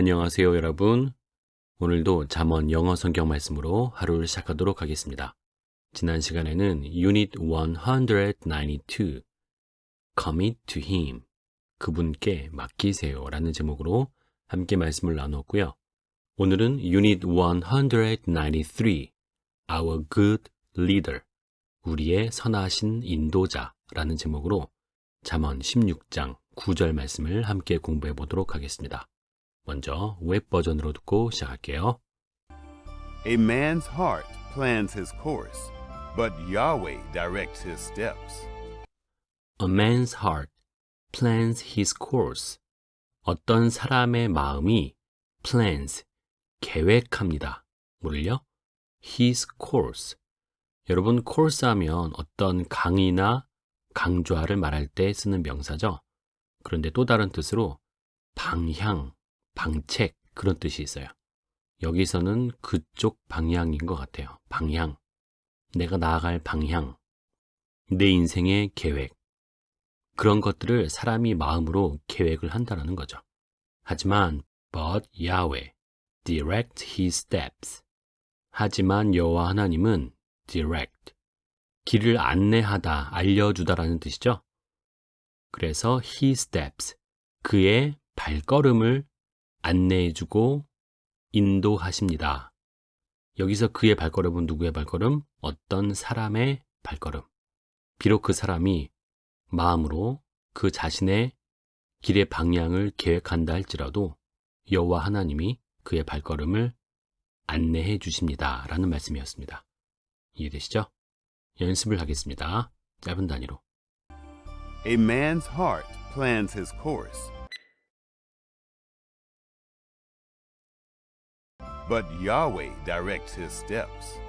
안녕하세요, 여러분. 오늘도 잠언 영어 성경 말씀으로 하루를 시작하도록 하겠습니다. 지난 시간에는 Unit 192 Commit to Him 그분께 맡기세요 라는 제목으로 함께 말씀을 나누었고요. 오늘은 Unit 193 Our Good Leader 우리의 선하신 인도자 라는 제목으로 잠언 16장 9절 말씀을 함께 공부해 보도록 하겠습니다. 먼저 웹 버전으로 듣고 시작할게요. A man's heart plans his course, but Yahweh directs his steps. A man's heart plans his course. 어떤 사람의 마음이 plans, 계획합니다. 뭐를요? his course. 여러분, course 하면 어떤 강의나 강좌를 말할 때 쓰는 명사죠. 그런데 또 다른 뜻으로 방향, 방책 그런 뜻이 있어요. 여기서는 그쪽 방향인 것 같아요. 방향. 내가 나아갈 방향. 내 인생의 계획. 그런 것들을 사람이 마음으로 계획을 한다는 거죠. 하지만 but Yahweh direct his steps. 하지만 여호와 하나님은 direct 길을 안내하다, 알려주다라는 뜻이죠. 그래서 his steps 그의 발걸음을 안내해주고 인도하십니다. 여기서 그의 발걸음은 누구의 발걸음? 어떤 사람의 발걸음. 비록 그 사람이 마음으로 그 자신의 길의 방향을 계획한다 할지라도 여호와 하나님이 그의 발걸음을 안내해 주십니다. 라는 말씀이었습니다. 이해되시죠? 연습을 하겠습니다. 짧은 단위로. A man's heart plans his course, but Yahweh directs his steps.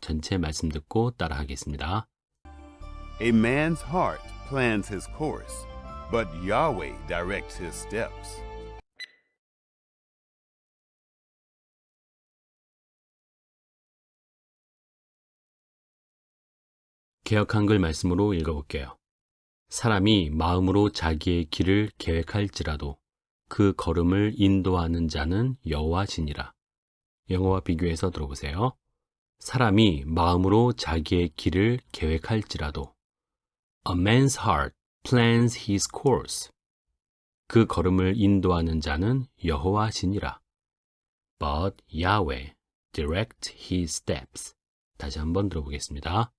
전체 말씀 듣고 따라 하겠습니다. A man's heart plans his course, but Yahweh directs his steps. 개혁 한글 말씀으로 읽어볼게요. 사람이 마음으로 자기의 길을 계획할지라도 그 걸음을 인도하는 자는 여호와시니라. 영어와 비교해서 들어보세요. 사람이 마음으로 자기의 길을 계획할지라도 A man's heart plans his course. 그 걸음을 인도하는 자는 여호와시니라. But Yahweh direct his steps. 다시 한번 들어보겠습니다.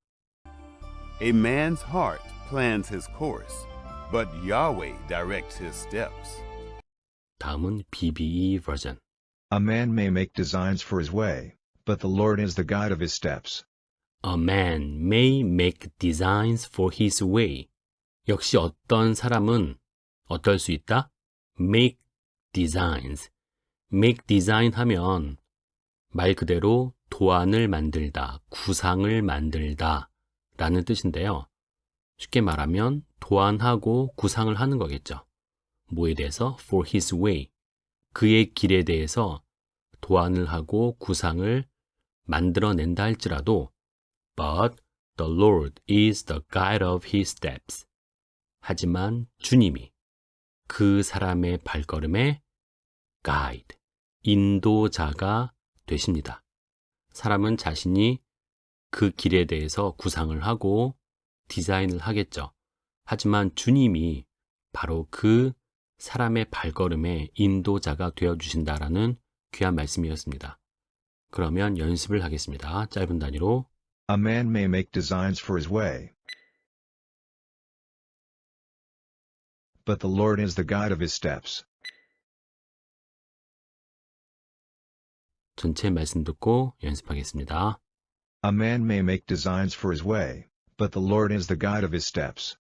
A man's heart plans his course, but Yahweh directs his steps. 다음은 BBE 버전. A man may make designs for his way, but the Lord is the guide of his steps. A man may make designs for his way. 역시 어떤 사람은 어떨 수 있다? make designs. make design 하면 말 그대로 도안을 만들다, 구상을 만들다 라는 뜻인데요. 쉽게 말하면 도안하고 구상을 하는 거겠죠. 뭐에 대해서? for his way. 그의 길에 대해서 도안을 하고 구상을 만들어낸다 할지라도 But the Lord is the guide of his steps. 하지만 주님이 그 사람의 발걸음의 guide, 인도자가 되십니다. 사람은 자신이 그 길에 대해서 구상을 하고 디자인을 하겠죠. 하지만 주님이 바로 그 사람의 발걸음의 인도자가 되어 주신다라는 귀한 말씀이었습니다. 그러면 연습을 하겠습니다. 짧은 단위로 A man may make designs for his way, but the Lord is the guide of his steps. 전체 말씀 듣고 연습하겠습니다. A man may make designs for his way, but the Lord is the guide of his steps.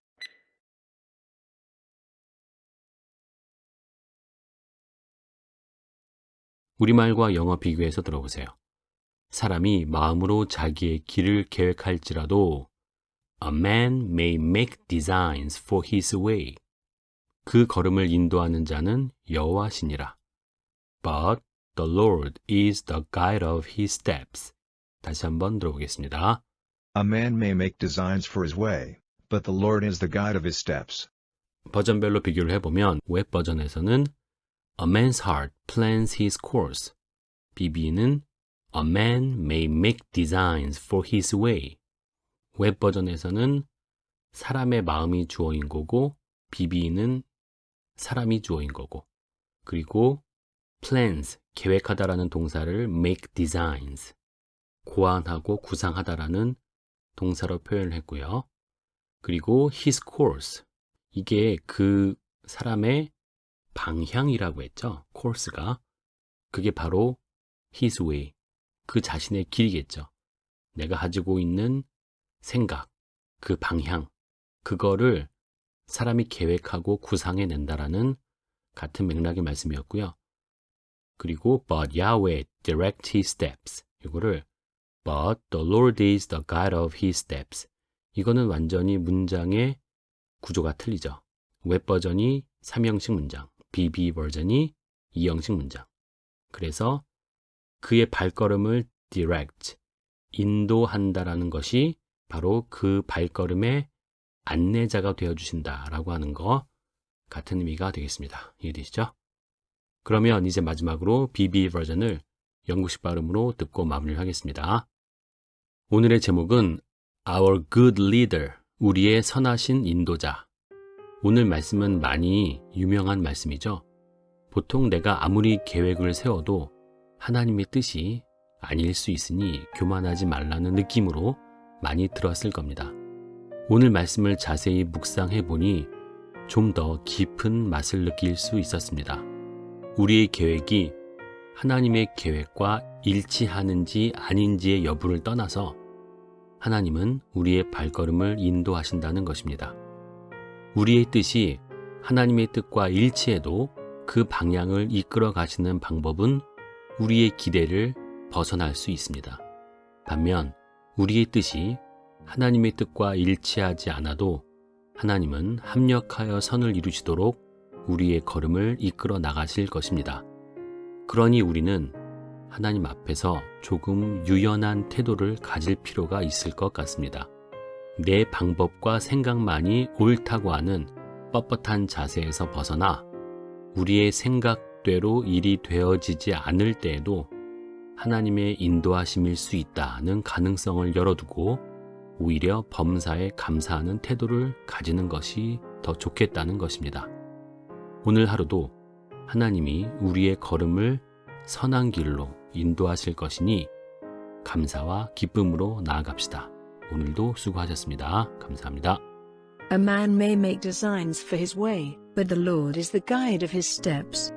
우리말과 영어 비교해서 들어보세요. 사람이 마음으로 자기의 길을 계획할지라도 A man may make designs for his way. 그 걸음을 인도하는 자는 여호와시니라. But the Lord is the guide of his steps. 다시 한번 들어보겠습니다. A man may make designs for his way, but the Lord is the guide of his steps. 버전별로 비교를 해보면 웹 버전에서는 A man's heart plans his course. BB는 A man may make designs for his way. 웹 버전에서는 사람의 마음이 주어인 거고 BB는 사람이 주어인 거고 그리고 plans 계획하다라는 동사를 make designs 고안하고 구상하다라는 동사로 표현을 했고요. 그리고 his course 이게 그 사람의 방향이라고 했죠. course가 그게 바로 his way 그 자신의 길이겠죠. 내가 가지고 있는 생각, 그 방향, 그거를 사람이 계획하고 구상해 낸다라는 같은 맥락의 말씀이었고요. 그리고 but Yahweh direct his steps 이거를 but the Lord is the guide of his steps 이거는 완전히 문장의 구조가 틀리죠. 웹 버전이 3형식 문장, BB 버전이 2형식 문장. 그래서 그의 발걸음을 direct, 인도한다라는 것이 바로 그 발걸음의 안내자가 되어 주신다라고 하는 거 같은 의미가 되겠습니다. 이해되시죠? 그러면 이제 마지막으로 BB 버전을 영국식 발음으로 듣고 마무리를 하겠습니다. 오늘의 제목은 Our Good Leader, 우리의 선하신 인도자. 오늘 말씀은 많이 유명한 말씀이죠. 보통 내가 아무리 계획을 세워도 하나님의 뜻이 아닐 수 있으니 교만하지 말라는 느낌으로 많이 들었을 겁니다. 오늘 말씀을 자세히 묵상해 보니 좀 더 깊은 맛을 느낄 수 있었습니다. 우리의 계획이 하나님의 계획과 일치하는지 아닌지의 여부를 떠나서 하나님은 우리의 발걸음을 인도하신다는 것입니다. 우리의 뜻이 하나님의 뜻과 일치해도 그 방향을 이끌어 가시는 방법은 우리의 기대를 벗어날 수 있습니다. 반면 우리의 뜻이 하나님의 뜻과 일치하지 않아도 하나님은 합력하여 선을 이루시도록 우리의 걸음을 이끌어 나가실 것입니다. 그러니 우리는 하나님 앞에서 조금 유연한 태도를 가질 필요가 있을 것 같습니다. 내 방법과 생각만이 옳다고 하는 뻣뻣한 자세에서 벗어나 우리의 생각대로 일이 되어지지 않을 때에도 하나님의 인도하심일 수 있다는 가능성을 열어두고 오히려 범사에 감사하는 태도를 가지는 것이 더 좋겠다는 것입니다. 오늘 하루도 하나님이 우리의 걸음을 선한 길로 인도하실 것이니 감사와 기쁨으로 나아갑시다. 오늘도 수고하셨습니다. 감사합니다. A man may make designs for his way, but the Lord is the guide of his steps.